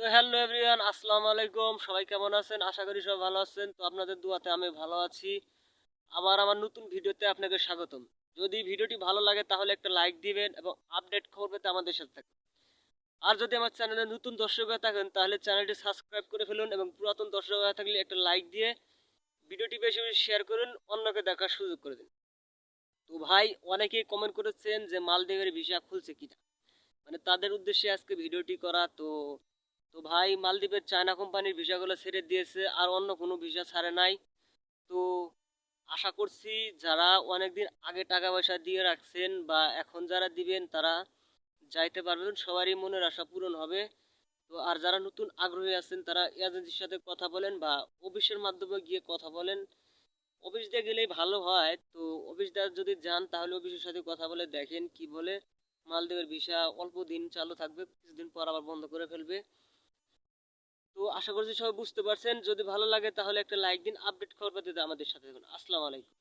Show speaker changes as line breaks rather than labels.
তো hello everyone, আসসালামু আলাইকুম। সবাই কেমন আছেন? আশা করি সবাই ভালো আছেন। তো আপনাদের দুয়াতে আমি ভালো আছি। আবার আমার নতুন ভিডিওতে আপনাকে স্বাগতম। যদি ভিডিওটি ভালো লাগে তাহলে একটা লাইক দিবেন এবং আপডেট খবর পেতে আমাদের সাথে থাকুন। আর যদি আমার চ্যানেলে নতুন দর্শক হয়ে থাকেন, তাহলে চ্যানেলটি সাবস্ক্রাইব করে ফেলুন এবং পুরাতন দর্শক হয়ে থাকলে একটা লাইক দিয়ে ভিডিওটি বেশি বেশি শেয়ার করুন, অন্যকে দেখার সুযোগ করে দিন। তো ভাই, অনেকেই কমেন্ট করেছেন যে মালদ্বীপের ভিসা খুলছে কিনা। মানে তাদের উদ্দেশ্যে আজকে ভিডিওটি করা, তো তো ভাই, মালদ্বীপের চায়না কোম্পানির ভিসাগুলো ছেড়ে দিয়েছে, আর অন্য কোনো ভিসা ছাড়ে নাই। তো আশা করছি যারা অনেকদিন আগে টাকা পয়সা দিয়ে রাখছেন বা এখন যারা দিবেন, তারা যাইতে পারবেন। সবারই মনের আশা পূরণ হবে। তো আর যারা নতুন আগ্রহী আছেন, তারা এজেন্সির সাথে কথা বলেন বা অফিসের মাধ্যমে গিয়ে কথা বলেন। অফিস দিয়ে গেলেই ভালো হয়। তো অফিস দিয়ে যদি যান, তাহলে অফিসের সাথে কথা বলে দেখেন কি বলে। মালদ্বীপের ভিসা অল্প দিন চালু থাকবে, কিছুদিন পর আবার বন্ধ করে ফেলবে। আশা করছি সবাই বুঝতে পারছেন। যদি ভালো লাগে তাহলে একটা লাইক দিন আপডেট খবর পেতে আমাদের সাথে আসসালামু আলাইকুম।